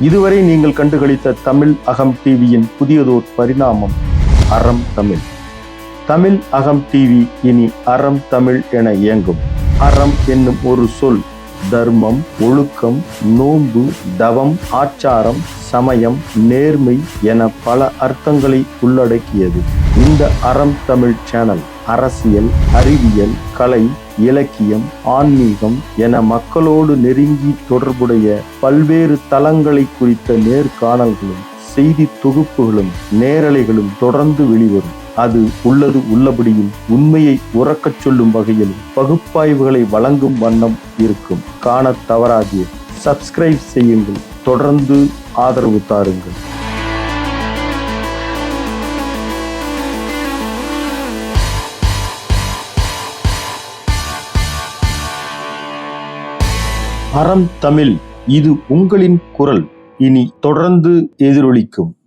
இதுவரை நீங்கள் கண்டுகளித்த தமிழ் அகம் டிவியின் புதியதோர் பரிணாமம் அறம் தமிழ். தமிழ் அகம் டிவி இனி அறம் தமிழ் என இயங்கும். அறம் என்னும் ஒரு சொல் தர்மம் ஒழுக்கம் நோன்பு தவம் ஆச்சாரம் சமயம் நேர்மை என பல அர்த்தங்களை உள்ளடக்கியது. இந்த அறம் தமிழ் சேனல் அரசியல் அறிவியல் கலை இலக்கியம் ஆன்மீகம் என மக்களோடு நெருங்கி தொடர்புடைய பல்வேறு தளங்களை குறித்த நேர்காணல்களும் செய்தி தொகுப்புகளும் நேரலைகளும் தொடர்ந்து வெளிவரும். அது உள்ளது உள்ளபடியும் உண்மையை உறக்கச் சொல்லும் வகையில் பகுப்பாய்வுகளை வழங்கும் வண்ணம் இருக்கும். காணத் தவறாதீர். சப்ஸ்கிரைப் செய்யுங்கள். தொடர்ந்து ஆதரவு தாருங்கள். அறம் தமிழ் இது உங்களின் குரல். இனி தொடர்ந்து எதிரொலிக்கும்.